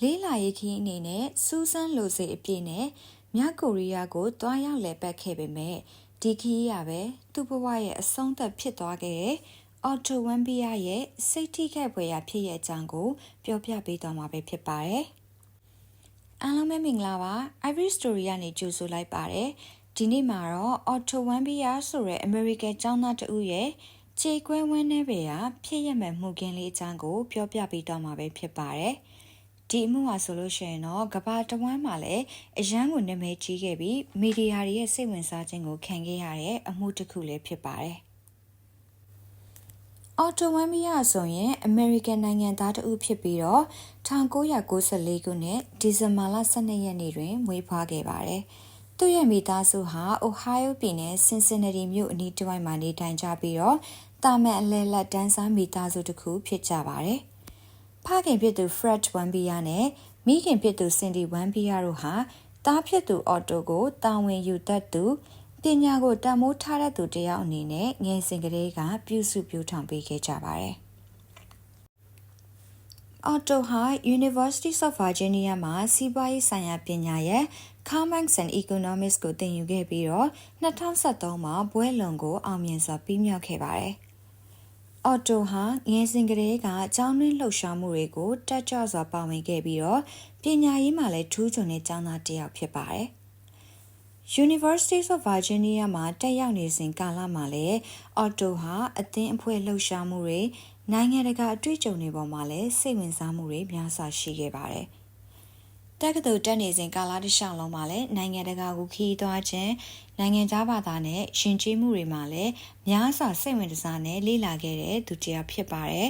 လေးလာရေးခီးအနေနဲ့စူးစမ်းလိုစိတ်အပြည့်နဲ့မြောက်ကိုရီးယားကိုတွားရောက်လည်ပတ်ခဲ့ပေမဲ့ဒီခီးရပဲသူ့ဘဝရဲ့အဆုံးသက်ဖြစ်သွားခဲ့တဲ့အော်တိုဝမ်ဘီယာရဲ့စိတ်ထိခိုက်ဖွယ်ရာဖြစ်ရဲ့အကြောင်းကိုပြောပြပေးသွားမှာပဲဖြစ်ပါတယ်။အားလုံးပဲမင်္ဂလာပါ Ivory Story ကနေကြိုဆိုလိုက်ပါတယ်။ဒီနေ့မှာတော့ Otto Wambia ဆိုတဲ့ American ကျောင်းသားတဦးရဲ့ခြေကွဲဝန်းနေပေရာဖြစ်ရမဲ့မှုကင်းလေးအကြောင်းကိုပြောပြပေးတော့မှာပဲဖြစ်ပါတယ်။ ဒီအမှုဟာဆိုလို့ရှိရင်တော့ကဘာတဝမ်းမှာလည်းအရန်ကိုနာမည်ကြီးခဲ့ပြီးမီဒီယာတွေရဲ့စိတ်ဝင်စားခြင်းကိုခံခဲ့ရတဲ့အမှုတစ်ခုလည်းဖြစ်ပါတယ်။အော်တိုဝမ်မီယာဆိုရင် American နိုင်ငံသားတဦးဖြစ်ပြီးတော့1994ခုနှစ်ဒီဇင်ဘာလ12ရက်နေ့တွင်မွေးဖွားခဲ့ပါတယ်။သူ့ရဲ့မိသားစုဟာ Ohio ပြည်နယ် Cincinnati မြို့အနီးတစ်ဝိုက်မှာနေထိုင်ကြပြီးတော့တာမန်အလဲလက်တန်းစားမိသားစုတစ်ခုဖြစ်ကြပါတယ်။ ဖခင်ဖြစ်သူ Fred Wambia နဲ့မိခင်ဖြစ်သူ Cindy Wambia တို့ဟာတားဖြစ်သူ Otto ကိုတာဝန်ယူတတ်သူပညာကိုတမိုးထားတဲ့သူတယောက်အနေနဲ့ငယ်စဉ်ကလေးကပြုစုပြောင်းထောင်ပေးခဲ့ကြပါတယ်။ Otto ဟာ University of Virginia မှာစီးပွားရေးဆိုင်ရာပညာရဲ့ Economics and Economics ကိုသင်ယူခဲ့ပြီးတော့2013မှာဘွဲလွန်ကိုအောင်မြင်စွာပြီးမြောက်ခဲ့ပါတယ်။ အော်တိုဟာငယ်စဉ်ကတည်းကအကြောင်းရင်းလှုပ်ရှားမှုတွေကိုတက်ကြွစွာပါဝင်ခဲ့ပြီးတော့ပညာရေးမှာလည်းထူးချွန်တဲ့ကျောင်းသားတစ်ယောက်ဖြစ်ပါတယ်။ University of Virginia မှာတက်ရောက်နေစဉ်ကာလမှာလည်းအော်တိုဟာအသင်းအဖွဲ့လှုပ်ရှားမှုတွေနိုင်ငံတကာအတွေ့အကြုံတွေပေါ်မှာလည်းစိတ်ဝင်စားမှုတွေများစွာရှိခဲ့ပါတယ်။ တက္ကသိုလ်တက်နေစဉ်ကာလတစ်လျှောက်လုံးမှာလည်းနိုင်ငံတကာကိုခီးသွားခြင်းနိုင်ငံခြားဘာသာနဲ့ရှင်ကျေးမှုတွေမှာလည်းများစွာစိတ်ဝင်စားနဲ့လေ့လာခဲ့တဲ့သူတရားဖြစ်ပါတယ်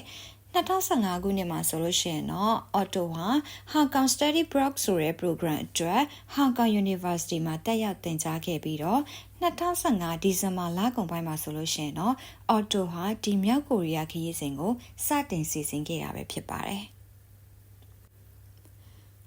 2015ခုနှစ်မှာဆိုလို့ရှိရင်တော့ Otto ဟာ Hong Kong Study Abroad ဆိုတဲ့ program အတွက် Hong Kong University မှာတက်ရောက်သင်ကြားခဲ့ပြီးတော့2015ဒီဇင်ဘာလကုန်ပိုင်းမှာဆိုလို့ရှိရင်တော့ Otto ဟာဒီမြောက်ကိုရီးယားခရီးစဉ်ကိုစတင်စီစဉ်ခဲ့တာပဲဖြစ်ပါတယ်။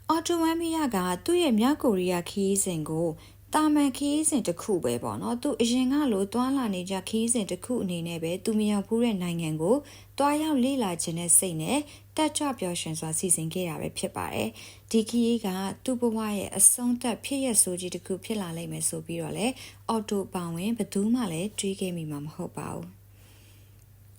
အော်တိုဝမ်မီယာကသူ့ရဲ့မြောက်ကိုရီးယားခီးစဉ်ကိုတာမန်ခီးစဉ်တစ်ခုပဲပေါ့နော်သူအရင်ကလိုတွာလာနေကြခီးစဉ်တစ်ခုအနေနဲ့ပဲသူမရောက်ဖူးတဲ့နိုင်ငံကိုတွားရောက်လေ့လာခြင်းနဲ့စိတ်နဲ့တက်ကြွပျော်ရွှင်စွာစီစဉ်ခဲ့တာပဲဖြစ်ပါတယ်ဒီခီးကသူ့ဘဝရဲ့အဆုံးသက်ဖြစ်ရဆိုကြီးတစ်ခုဖြစ်လာလိမ့်မယ်ဆိုပြီးတော့လေအော်တိုပါဝင်ဘယ်သူမှလည်းတွေးခဲ့မိမှာမဟုတ်ပါဘူး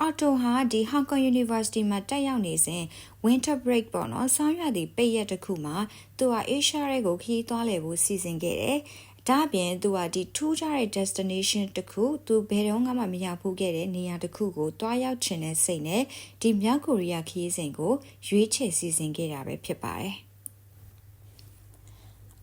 အော်တိုဟာဒီ Hong Kong University မှာတက်ရောက်နေစဉ် winter break ပေါ့နော်ဆောင်းရွက်ဒီပိတ်ရက်တစ်ခုမှာသူဟာ Asia ရဲကိုခရီးသွားလည်ဖို့စီစဉ်ခဲ့တယ်။ဒါ့အပြင်သူဟာဒီထူးခြားတဲ့ destination တစ်ခုသူဘယ်တော့မှမရဘူးခဲ့တဲ့နေရာတစ်ခုကိုတွားရောက်ချင်တဲ့စိတ်နဲ့ဒီမြောက်ကိုရီးယားခရီးစဉ်ကိုရွေးချယ်စီစဉ်ခဲ့တာပဲဖြစ်ပါတယ်။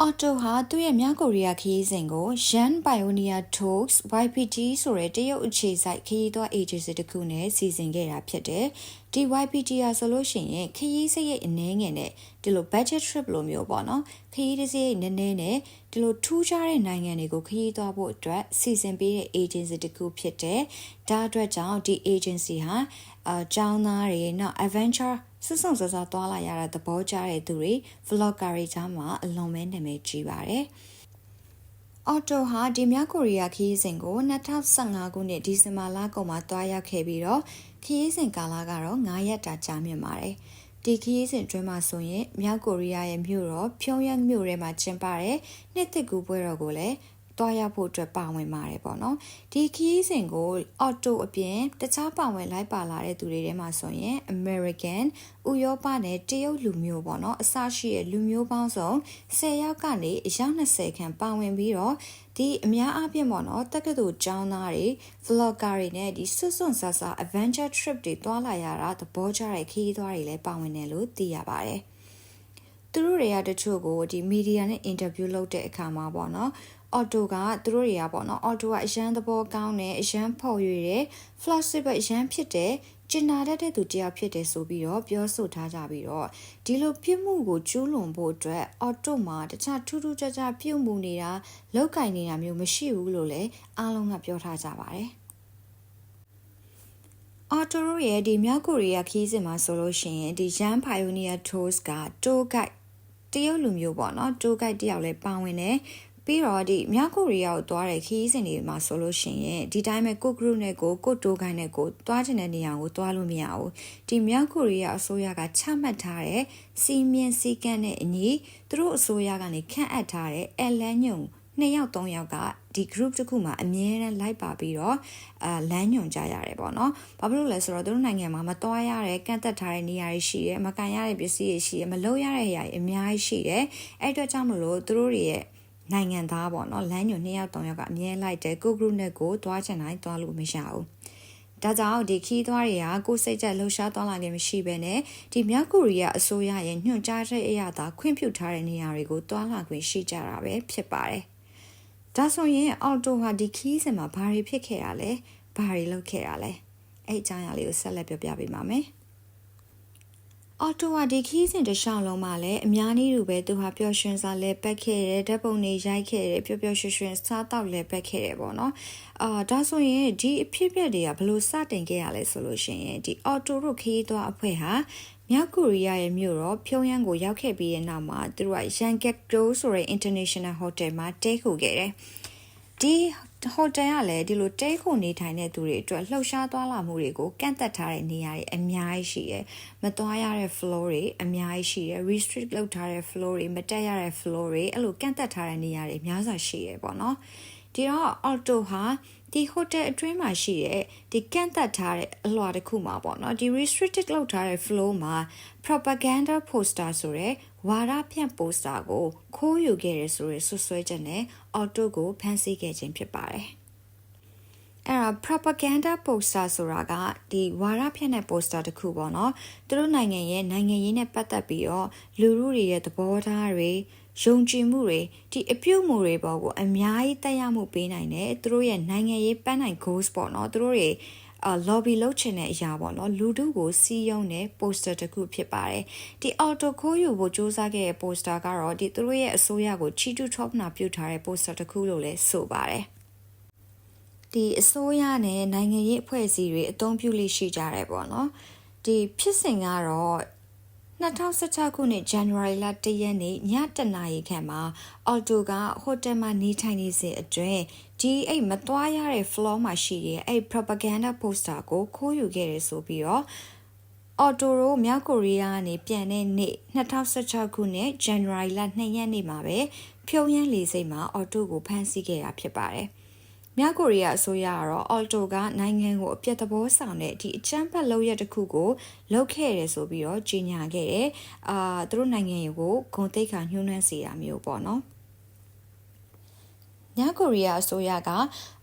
အော်တိုဟာသူ့ရဲ့မြောက်ကိုရီးယားခရီးစဉ်ကို Yan Pioneer Tours YPT ဆိုတဲ့တရုတ်အခြေစိုက်ခရီးသွား agency တစ်ခုနဲ့စီစဉ်ခဲ့တာဖြစ်တယ်။ ဒီ YPT ဟာဆိုလို့ရှိရင်ခရီးစရိတ်အနည်းငယ်နဲ့ဒီလို budget trip လိုမျိုးပေါ့နော်။ခရီးစရိတ်နည်းနည်းနဲ့ဒီလိုထူးခြားတဲ့နိုင်ငံတွေကိုခရီးသွားဖို့အတွက်စီစဉ်ပေးတဲ့ agency တစ်ခုဖြစ်တယ်။ဒါအတွက်ကြောင့်ဒီ agency ဟာအကြောင်းသားတွေနောက် adventure စွစွန်စွာစွာသွားလာရတဲ့သဘောကျတဲ့သူတွေ vlogger တွေကြားမှာအလွန်ပဲနာမည်ကြီးပါတယ်။အော်တိုဟာဒီမြောက်ကိုရီးယားခရီးစဉ်ကို2015ခုနှစ်ဒီဇင်ဘာလကုန်မှာတွားရောက်ခဲ့ပြီးတော့ ခရီးစဉ်ကာလကတော့9ရက်တာကြာမြင့်ပါတယ်။ဒီခရီးစဉ်အတွင်းမှာဆိုရင်မြောက်ကိုရီးယားရဲ့မြို့တော်ပြုံးယန်းမြို့ထဲမှာကျင်းပတဲ့နှစ်သစ်ကူပွဲတော်ကိုလည်း တွားရောက်ဖို့အတွက်ပါဝင်ပါတယ်ပေါ့နော်ဒီခီးစဉ်ကိုအော်တိုအပြင်တခြားပါဝင်လိုက်ပါလာတဲ့သူတွေထဲမှာဆိုရင် American ဥရောပနဲ့တရုတ်လူမျိုးပေါ့နော်အစရှိတဲ့လူမျိုးပေါင်းစုံ10ယောက်ကနေအယောက်20ခန့်ပါဝင်ပြီးတော့ဒီအများအားဖြင့်ပေါ့နော်တက္ကသိုလ်ကျောင်းသားတွေ vlogger တွေနဲ့ဒီဆွဆွန်ဆာဆာ adventure trip တွေတွားလာရတာသဘောကျတဲ့ခီးသွားတွေလည်းပါဝင်တယ်လို့သိရပါတယ်သူတို့တွေကတချို့ကိုဒီမီဒီယာနဲ့အင်တာဗျူးလုပ်တဲ့အခါမှာပေါ့နော် အော်တိုကသူတို့တွေကပေါ့နော်အော်တိုကအရန်သဘောကောင်းတယ်အရန်ဖော်ရွေတယ် flexible အရန်ဖြစ်တယ်ကျင်နာတတ်တဲ့သူတယောက်ဖြစ်တယ်ဆိုပြီးတော့ပြောဆိုထားကြပြီးတော့ဒီလိုပြစ်မှုကိုကျူးလွန်ဖို့အတွက်အော်တိုမှာတခြားထူးထူးခြားခြားပြုတ်မှုနေတာလောက်ကင်နေတာမျိုးမရှိဘူးလို့လည်းအားလုံးကပြောထားကြပါတယ်အော်တိုရဲ့ဒီမြောက်ကိုရီးယားခီးစဉ်မှာဆိုလို့ရှိရင်ဒီ Yan Pioneer Tours က tour guide တရုတ်လူမျိုးပေါ့နော် tour guide တယောက်လည်းပါဝင်တယ် ပြီးတော့ဒီမြောက်ကိုရီးယားကိုသွားတဲ့ခီးစဉ်တွေမှာဆိုလို့ရှိရင်ဒီတိုင်းပဲကို group နဲ့ကိုကိုတိုးခိုင်းနဲ့ကိုသွားချင်တဲ့နေရာကိုသွားလို့မရဘူးဒီမြောက်ကိုရီးယားအစိုးရကချမှတ်ထားတဲ့စီမင်းစည်းကမ်းနဲ့အညီသူတို့အစိုးရကနေခန့်အပ်ထားတဲ့အဲလန်ညုံနှစ်ယောက်သုံးယောက်ကဒီ group တစ်ခုမှာအမြဲတမ်းလိုက်ပါပြီးတော့အာလမ်းညွန်ကြရတယ်ပေါ့နော်။ဘာဖြစ်လို့လဲဆိုတော့သူတို့နိုင်ငံမှာမသွားရတဲ့ကန့်သက်ထားတဲ့နေရာတွေရှိတယ်၊မကန်ရတဲ့ပစ္စည်းတွေရှိတယ်၊မလုပ်ရတဲ့အရာတွေအများကြီးရှိတယ်။အဲ့အတွက်ကြောင့်မလို့သူတို့တွေရဲ့ နိုင်ငံသားပေါ့နော်လမ်းညွန်နှစ်ယောက်သုံးယောက်ကအမြဲလိုက်တယ်ကို group နဲ့ကိုသွားချင်တိုင်းသွားလို့မရဘူး။ဒါကြောင့်ဒီခီးသွားတွေကကိုစိတ်ကြလှုပ်ရှားသွားလာခြင်းမရှိဘဲနဲ့ဒီမြောက်ကိုရီးယားအစိုးရရဲ့ညွှန်ကြားချက်အရသာခွင့်ပြုထားတဲ့နေရာတွေကိုသွားလာခွင့်ရှိကြတာပဲဖြစ်ပါတယ်။ဒါဆိုရင်အော်တိုဟာဒီခီးစင်မှာဘာတွေဖြစ်ခဲ့ရလဲ။ဘာတွေလုပ်ခဲ့ရလဲ။အဲ့အကြောင်းအရာလေးကိုဆက်လက်ပြောပြပေးပါမယ်။ အော်တိုဝါဒီခီးစဉ်တစ်လျှောက်လုံးမှာလည်းအများနည်းတူပဲသူဟာပျော်ရွှင်စွာလဲပတ်ခဲ့တယ်ဓာတ်ပုံတွေရိုက်ခဲ့တယ်ပျော်ပျော်ရွှင်ရွှင်စားတောက်လဲပတ်ခဲ့တယ်ပေါ့နော်အာဒါဆိုရင်ဒီအဖြစ်အပျက်တွေကဘလို့စတင်ခဲ့ရလဲဆိုလို့ရှိရင်ဒီအော်တိုတို့ခီးသွားအဖွဲ့ဟာမြောက်ကိုရီးယားရဲ့မြို့တော်ပြုံးယန်းကိုရောက်ခဲ့ပြီးတဲ့နောက်မှာသူတို့ကရန်ကက်တိုဆိုတဲ့ international hotel မှာတဲခိုခဲ့တယ်ဒီ ဟိုတယ်ကလည်းဒီလိုတဲခုနေထိုင်တဲ့သူတွေအတွက်လှုပ်ရှားသွားလာမှုတွေကိုကန့်သက်ထားတဲ့နေရာတွေအများကြီးရှိတယ်။မသွားရတဲ့ floor တွေအများကြီးရှိတယ်။ restrict လုပ်ထားတဲ့ floor တွေမတက်ရတဲ့ floor တွေအဲ့လိုကန့်သက်ထားတဲ့နေရာတွေအများစွာရှိရပေါ့နော်။ ဒီတော့ auto ဟာဒီ hotel အတွင်းမှာရှိတဲ့ဒီကန့်သက်ထားတဲ့အလွှာတစ်ခုမှာပေါ့နော်ဒီ restricted လုပ်ထားတဲ့ flow မှာ propaganda poster ဆိုတဲ့ဝါဒဖြန့် poster ကိုခိုးယူခဲ့ရဆိုရဆွဆွဲချက်နဲ့ auto ကိုဖမ်းဆီးခဲ့ခြင်းဖြစ်ပါတယ်အဲ့ဒါ propaganda poster ဆိုတာကဒီဝါရဖြန့်တဲ့ poster တခုပေါ့နော်သူတို့နိုင်ငံရဲ့နိုင်ငံရေးနဲ့ပတ်သက်ပြီးတော့လူလူတွေရဲ့သဘောထားတွေ ယုံကြည်မှုတွေဒီအပြုတ်မှုတွေပေါ်ကိုအများကြီးတက်ရောက်မှုပေးနိုင်တယ်သူတို့ရဲ့နိုင်ငံရေးပန်းနိုင် goals ပေါ့နော်သူတို့တွေအာ lobby လုပ်ချင်တဲ့အရာပေါ့နော်လူတုကိုစီးယုံတဲ့ poster တစ်ခုဖြစ်ပါတယ်ဒီ auto ခိုးယူဖို့စူးစမ်းခဲ့တဲ့ poster ကတော့ဒီသူတို့ရဲ့အစိုးရကိုချီတူထောက်နာပြုထားတဲ့ poster တစ်ခုလို့လည်းဆိုပါတယ်ဒီအစိုးရနဲ့နိုင်ငံရေးအဖွဲ့အစည်းတွေအသုံးပြုလိရှိကြတယ်ပေါ့နော်ဒီဖြစ်စဉ်ကတော့ 2016ခုနှစ် January လ1ရက်နေ့ည7:00နာရီခန့်မှာအော်တိုကဟိုတယ်မှာနေထိုင်နေစဉ်အတွင်းဒီအဲ့မသွားရတဲ့ floor မှာရှိတဲ့အဲ့ propaganda poster ကိုခိုးယူခဲ့တယ်ဆိုပြီးတော့အော်တိုရိုမြောက်ကိုရီးယားကနေပြန်တဲ့နေ့2016ခုနှစ် January လ2ရက်နေ့မှာပဲဖြုံးရမ်းလေစိတ်မှာအော်တိုကိုဖမ်းဆီးခဲ့တာဖြစ်ပါတယ်။ မြောက်ကိုရီးယားအစိုးရကတော့အော်တိုကနိုင်ငံကိုအပြတ်သဘောဆောင်တဲ့ဒီအချမ်းဖတ်လုပ်ရတစ်ခုကိုလုပ်ခဲ့တယ်ဆိုပြီးတော့ကြေညာခဲ့တယ်။အာသူတို့နိုင်ငံကိုဂုံတိတ်ခါညှိုးနှွမ်းစေတာမျိုးပေါ့နော်။မြောက်ကိုရီးယားအစိုးရက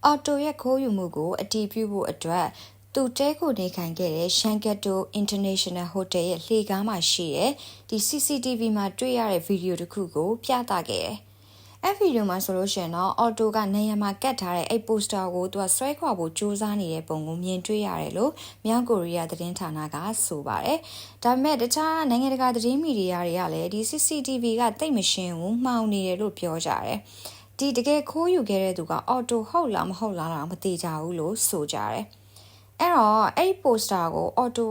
အော်တိုရဲ့ခိုးယူမှုကိုအတည်ပြုဖို့အတွက်သူတဲကိုနေခံခဲ့တဲ့ Shankato International Hotel ရဲ့လှေကားမှာရှိတဲ့ဒီ CCTV မှာတွေ့ရတဲ့ဗီဒီယိုတစ်ခုကိုပြသခဲ့တယ်။ အဲ့ဗီဒီယိုမှာဆိုလို့ရှိရင်တော့အော်တိုကနေရာမှာကတ်ထားတဲ့အဲ့ပိုစတာကိုသူကဆွဲခွာဖို့စူးစမ်းနေတဲ့ပုံကိုမြင်တွေ့ရတယ်လို့မြောက်ကိုရီးယားသတင်းဌာနကဆိုပါတယ်။ဒါပေမဲ့တခြားနိုင်ငံတကာသတင်းမီဒီယာတွေကလည်းဒီ CCTV ကတိတ်မရှင်းဘူးမှောင်နေတယ်လို့ပြောကြတယ်။ဒီတကယ်ခိုးယူခဲ့တဲ့သူကအော်တိုဟုတ်လားမဟုတ်လားတော့မသိကြဘူးလို့ဆိုကြတယ်။အဲ့တော့အဲ့ပိုစတာကိုအော်တို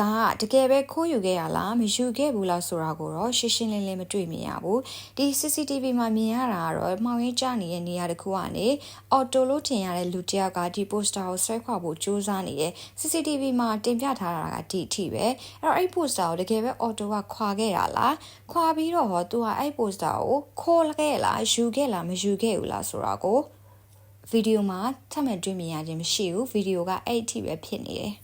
ကတကယ်ပဲခိုးယူခဲ့ရလားမယူခဲ့ဘူးလားဆိုတာကိုတော့ရှင်းရှင်းလင်းလင်းမတွေ့မြင်ရဘူးဒီ CCTV မှာမြင်ရတာကတော့မှောင်ရင်းကျနေတဲ့နေရာတစ်ခုကနေအော်တိုလို့ထင်ရတဲ့လူတစ်ယောက်ကဒီ poster ကိုဆွဲခွာဖို့ကြိုးစားနေတယ် CCTV မှာတင်ပြထားတာကဒီအထိပဲအဲ့တော့အဲ့ poster ကိုတကယ်ပဲအော်တိုကခွာခဲ့တာလားခွာပြီးတော့ဟောသူကအဲ့ poster ကိုခိုးခဲ့လားယူခဲ့လားမယူခဲ့ဘူးလားဆိုတာကိုဗီဒီယိုမှာထပ်မံတွေ့မြင်ရခြင်းမရှိဘူးဗီဒီယိုကအဲ့အထိပဲဖြစ်နေတယ်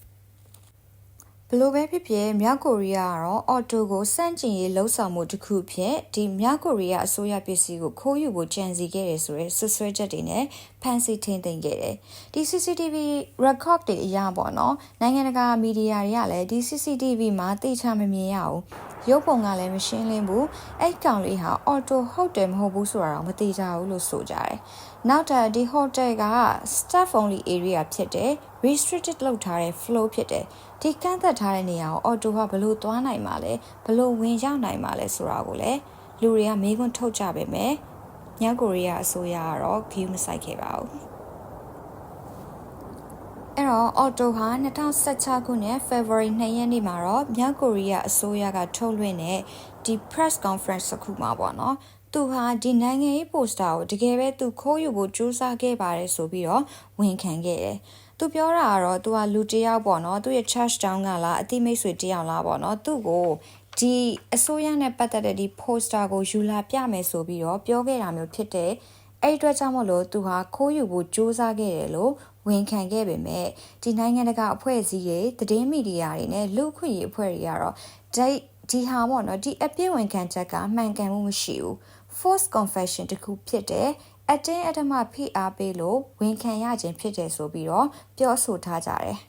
ဘလို့ပဲဖြစ်ဖြစ်မြောက်ကိုရီးယားကတော့အော်တိုကိုစန့်ကျင်ရေးလှုံ့ဆော်မှုတစ်ခုဖြစ်ဒီမြောက်ကိုရီးယားအစိုးရပစ္စည်းကိုခိုးယူဖို့ကြံစီခဲ့တယ်ဆိုရဲဆွဆွဲချက်တွေနဲ့ဖမ်းဆီးထိန်းသိမ်းခဲ့တယ်။ဒီ CCTV record တွေအရပေါ့နော်နိုင်ငံတကာမီဒီယာတွေကလည်းဒီ CCTV မှာတိကျမမြင်ရဘူး။ရုပ်ပုံကလည်းမရှင်းလင်းဘူး။အဲ့ကောင်လေးဟာအော်တိုဟုတ်တယ်မဟုတ်ဘူးဆိုတာတော့မသိကြဘူးလို့ဆိုကြတယ်။ နောက်ထပ်ဒီ hotel က staff only area ဖြစ်တယ် restricted လုပ်ထားတဲ့ flow ဖြစ်တယ်။ဒီကန့်သက်ထားတဲ့နေရာကိုအော်တိုကဘလို့သွားနိုင်မှာလဲဘလို့ဝင်ရောက်နိုင်မှာလဲဆိုတာကိုလည်းလူတွေကမေးခွန်းထုတ်ကြပေမဲ့မြောက်ကိုရီးယားအစိုးရကတော့ view မဆိုင်ခဲ့ပါဘူးအဲ့တော့အော်တိုဟာ2016ခုနှစ် February 2ရက်နေ့မှာတော့မြောက်ကိုရီးယားအစိုးရကထုတ်လွှင့်တဲ့ဒီ press conference တစ်ခုမှာပေါ့နော် သူဟာဒီနိုင်ငံရေးပိုစတာကိုတကယ်ပဲသူခိုးယူဖို့ကြိုးစားခဲ့ပါတယ်ဆိုပြီးတော့ဝန်ခံခဲ့တယ်။သူပြောတာကတော့သူကလူတစ်ယောက်ပေါ့နော်သူရဲ့ charge down ကလားအတိမိတ်ဆွေတစ်ယောက်လားပေါ့နော်သူ့ကိုဒီအစိုးရနဲ့ပတ်သက်တဲ့ဒီ poster ကိုယူလာပြမယ်ဆိုပြီးတော့ပြောခဲ့တာမျိုးဖြစ်တဲ့အဲ့အတွက်ကြောင့်မလို့သူဟာခိုးယူဖို့ကြိုးစားခဲ့တယ်လို့ဝန်ခံခဲ့ပေမဲ့ဒီနိုင်ငံတကာအဖွဲ့အစည်းတွေသတင်းမီဒီယာတွေနဲ့လူ့ခွင့်ရေးအဖွဲ့တွေကတော့ဒီဒီဟာပေါ့နော်ဒီအပြည့်ဝန်ခံချက်ကမှန်ကန်မှုမရှိဘူး force confession တခုဖြစ်တဲ့အတင်းအဓမ္မဖိအားပေးလို့ဝန်ခံရခြင်းဖြစ်တယ်ဆိုပြီးတော့ပြောဆိုထားကြတယ်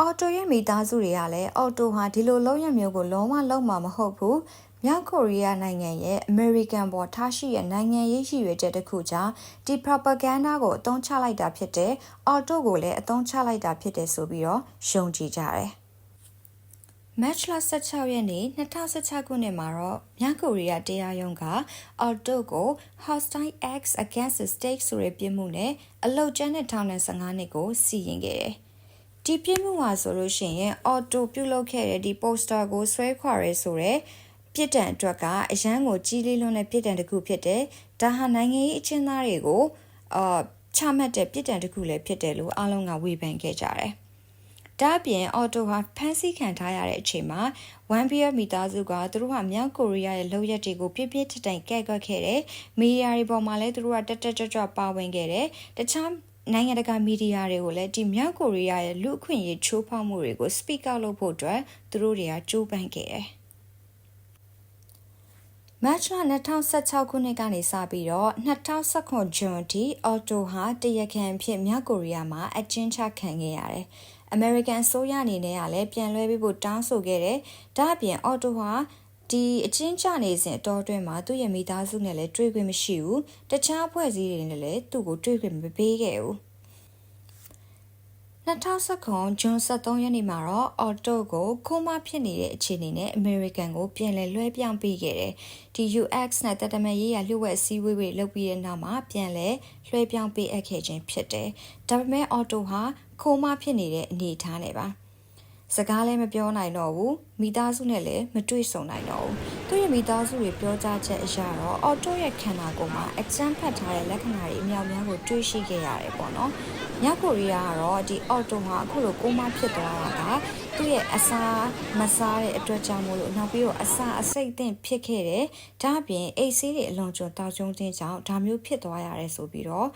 အော်တိုရဲ့မိသားစုတွေကလည်းအော်တိုဟာဒီလိုလုံးရမျိုးကိုလုံးဝလုံးမှာမဟုတ်ဘူးမြောက်ကိုရီးယားနိုင်ငံရဲ့အမေရိကန်ပေါ်ထားရှိတဲ့နိုင်ငံရေးရည်ရွယ်ချက်တစ်ခုကြောင့်ဒီ propaganda ကိုအသုံးချလိုက်တာဖြစ်တဲ့အော်တိုကိုလည်းအသုံးချလိုက်တာဖြစ်တယ်ဆိုပြီးတော့ယုံကြည်ကြတယ် မတ်လ16ရက်နေ့2016ခုနှစ်မှာတော့မြောက်ကိုရီးယားတရားရုံးကအော်တိုကို hostile acts against the state ဆိုတဲ့ပြစ်မှုနဲ့အလုတ်ကျန်းတဲ့ထောင်ဒဏ်15နှစ်ကိုစီရင်ခဲ့တယ်။ဒီပြစ်မှုဟာဆိုလို့ရှိရင်အော်တိုပြုတ်လုပ်ခဲ့တဲ့ဒီ poster ကိုဆွဲခွာရဲဆိုတဲ့ပြစ်ဒဏ်အတွက်ကအရန်ကိုကြီးလေးလွန်းတဲ့ပြစ်ဒဏ်တစ်ခုဖြစ်တယ်။ဒါဟာနိုင်ငံရေးအကျဉ်းသားတွေကိုအာချမှတ်တဲ့ပြစ်ဒဏ်တစ်ခုလည်းဖြစ်တယ်လို့အားလုံးကဝေဖန်ခဲ့ကြတယ်။ ဒါ့အပြင်အော်တိုဟာဖမ်းဆီးခံထားရတဲ့အချိန်မှာ1 beer မိသားစုကသူတို့ဟာမြောက်ကိုရီးယားရဲ့လုပ်ရက်တွေကိုပြပြထထန်ကဲ့ကွက်ခဲ့တယ်။မီဒီယာတွေပေါ်မှာလည်းသူတို့ကတက်တက်ကြွကြွပါဝင်ခဲ့တယ်။တခြားနိုင်ငံတကာမီဒီယာတွေကိုလည်းဒီမြောက်ကိုရီးယားရဲ့လူအခွင့်အရေးချိုးဖောက်မှုတွေကို speak out လုပ်ဖို့အတွက်သူတို့တွေကကြိုးပမ်းခဲ့တယ်။မတ်လ2016ခုနှစ်ကနေစပြီးတော့2019ဇွန်ထိအော်တိုဟာတရခံဖြစ်မြောက်ကိုရီးယားမှာအကျဉ်းချခံခဲ့ရတယ်။ American အစိုးရအနေနဲ့ကလည်းပြန်လွှဲပေးဖို့တောင်းဆိုခဲ့တယ်။ဒါ့အပြင် Otto ဟာဒီအချင်းချနေစဉ်အတော်အတွင်းမှာသူ့ရဲ့မိသားစုနဲ့လည်းတွေ့ခွင့်မရှိဘူး။တခြားအဖွဲ့အစည်းတွေနဲ့လည်းသူ့ကိုတွေ့ခွင့်မပေးခဲ့ဘူး။ 2019ဂျွန်23ရက်နေ့မှာတော့အော်တိုကိုခိုးမဖြစ်နေတဲ့အခြေအနေနဲ့အမေရိကန်ကိုပြန်လည်လွှဲပြောင်းပေးခဲ့တယ်။ဒီ UX နဲ့တတမရေးရလျှို့ဝှက်စည်းဝေးတွေလုပ်ပြီးတဲ့နောက်မှာပြန်လည်လွှဲပြောင်းပေးအပ်ခဲ့ခြင်းဖြစ်တယ်။ဒါပေမဲ့အော်တိုဟာခိုးမဖြစ်နေတဲ့အနေအထားနဲ့ပါစကားလည်းမပြောနိုင်တော့ဘူးမိသားစုနဲ့လည်းမတွေ့ဆုံနိုင်တော့ဘူး သူ့ရဲ့မိသားစုတွေပြောကြားချက်အရတော့အော်တိုရဲ့ခန္ဓာကိုယ်မှာအကျန်းဖတ်ထားတဲ့လက္ခဏာတွေအများများကိုတွေ့ရှိခဲ့ရတယ်ပေါ့နော်မြောက်ကိုရီးယားကတော့ဒီအော်တိုဟာအခုလိုကိုမဖြစ်သွားတာကသူ့ရဲ့အစာမစားတဲ့အတွက်ကြောင့်မို့လို့နောက်ပြီးတော့အစာအစိတ်အသင့်ဖြစ်ခဲ့တယ်ဒါအပြင်အိတ်ဆေးတွေအလွန်ကျွံတောက်ကျုံခြင်းကြောင့်ဒါမျိုးဖြစ်သွားရတယ်ဆိုပြီးတော့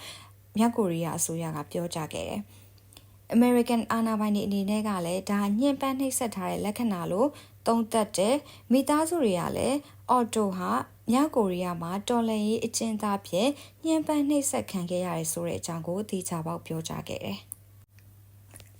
မြောက်ကိုရီးယားအစိုးရကပြောကြားခဲ့တယ် American အာဏာပိုင်တွေအနေနဲ့ကလည်းဒါညှဉ်းပန်းနှိပ်စက်ထားတဲ့လက္ခဏာလို့ သုံးသပ်တယ်မိသားစုတွေကလည်းအော်တိုဟာမြောက်ကိုရီးယားမှာတော်လှန်ရေးအကျဉ်းသားဖြင့်ညှဉ်းပန်းနှိပ်စက်ခံခဲ့ရတယ်ဆိုတဲ့အကြောင်းကိုသိချပေါက်ပြောကြားခဲ့တယ်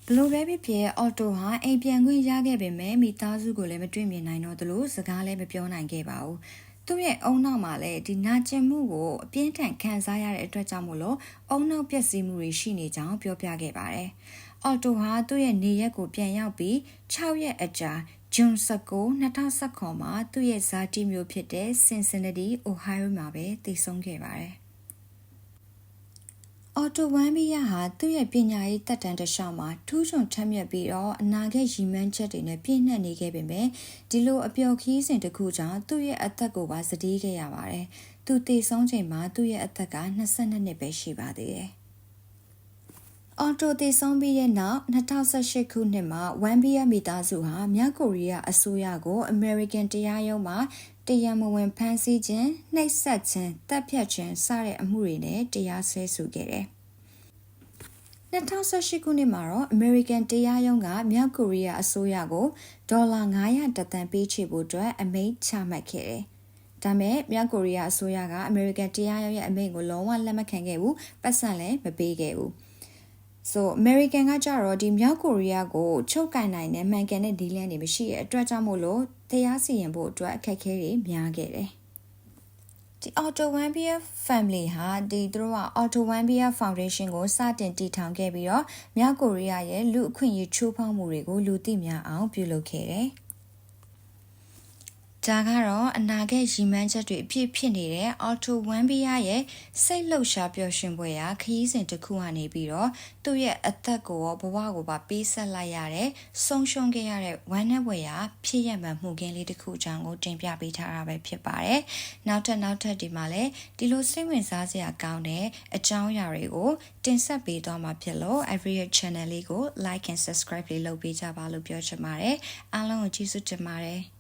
ဘလိုပဲဖြစ်ဖြစ်အော်တိုဟာအိမ်ပြန်ခွင့်ရခဲ့ပေမဲ့မိသားစုကိုလည်းမတွေ့မြင်နိုင်တော့သလိုစကားလည်းမပြောနိုင်ခဲ့ပါဘူးသူ့ရဲ့အုံနောက်မှာလည်းဒီနာကျင်မှုကိုအပြင်းထန်ခံစားရတဲ့အတွက်ကြောင့်မို့လို့အုံနောက်ပျက်စီးမှုတွေရှိနေကြောင်းပြောပြခဲ့ပါတယ်။အော်တိုဟာသူ့ရဲ့နေရက်ကိုပြန်ရောက်ပြီး6ရက်အကြာ ဂျွန်19 2019မှာသူ့ရဲ့ဇာတိမျိုးဖြစ်တဲ့ Cincinnati, Ohio မှာပဲတည်ဆုံခဲ့ပါတယ်။အော်တိုဝမ်ဘီယာဟာသူ့ရဲ့ပညာရေးတက်တန်းတစ်လျှောက်မှာထူးချွန်ထက်မြက်ပြီးတော့အနာဂတ်ရည်မှန်းချက်တွေနဲ့ပြည့်နှက်နေခဲ့ပေမဲ့ဒီလိုအပျော်ခီးစဉ်တစ်ခုကြောင့်သူ့ရဲ့အသက်ကိုပါစတီးခဲ့ရပါတယ်။သူတည်ဆုံးချိန်မှာသူ့ရဲ့အသက်က22နှစ်ပဲရှိပါသေးတယ်။ အော်တိုတည်ဆုံးပြီးတဲ့နောက်2018ခုနှစ်မှာဝမ်ဘီယာမိသားစုဟာမြောက်ကိုရီးယားအစိုးရကို American တရားရုံးမှာတရားမဝင်ဖမ်းဆီးခြင်းနှိပ်စက်ခြင်းတပ်ဖြတ်ခြင်းစတဲ့အမှုတွေနဲ့တရားစွဲဆိုခဲ့တယ်။2018ခုနှစ်မှာတော့ American တရားရုံးကမြောက်ကိုရီးယားအစိုးရကိုဒေါ်လာ900တသန်းပေးချေဖို့အတွက်အမိန့်ချမှတ်ခဲ့တယ်။ဒါမဲ့မြောက်ကိုရီးယားအစိုးရက American တရားရုံးရဲ့အမိန့်ကိုလုံးဝလက်မခံခဲ့ဘူး။ပတ်စံလည်းမပေးခဲ့ဘူး။ so American ကကြတော့ဒီမြောက်ကိုရီးယားကိုချုပ်ကင်နိုင်တဲ့မှန်ကန်တဲ့ဒီလန်တွေမရှိတဲ့အတွက်ကြောင့်မို့လို့တရားစီရင်ဖို့အတွက်အခက်အခဲတွေများခဲ့တယ်ဒီ Auto One Beer Family ဟာဒီသူတို့က Auto One Beer Foundation ကိုစတင်တည်ထောင်ခဲ့ပြီးတော့မြောက်ကိုရီးယားရဲ့လူအခွင့်အရေးချိုးဖောက်မှုတွေကိုလူသိများအောင်ပြုလုပ်ခဲ့တယ်။ ဒါကတော့အနာဂတ်ရည်မှန်းချက်တွေအပြည့်ဖြစ်နေတဲ့ Auto 1 B ရဲ့စိတ်လှုပ်ရှားပျော်ရွှင်ပွဲရာခရီးစဉ်တစ်ခုကနေပြီးတော့သူ့ရဲ့အသက်ကိုရောဘဝကိုပါပေးဆက်လိုက်ရတဲ့ဆုံးရှုံးခဲ့ရတဲ့ဝမ်းနည်းပွဲရာဖြစ်ရမှန်မှုခင်းလေးတစ်ခုအကြောင်းကိုတင်ပြပေးထားတာပဲဖြစ်ပါတယ်။နောက်ထပ်နောက်ထပ်ဒီမှာလည်းဒီလိုစိတ်ဝင်စားစရာကောင်းတဲ့အကြောင်းအရာတွေကိုတင်ဆက်ပေးသွားမှာဖြစ်လို့ every channel လေးကို like and subscribe လေးလုပ်ပေးကြပါလို့ပြောချင်ပါတယ်။အားလုံးကိုကျေးဇူးတင်ပါတယ်။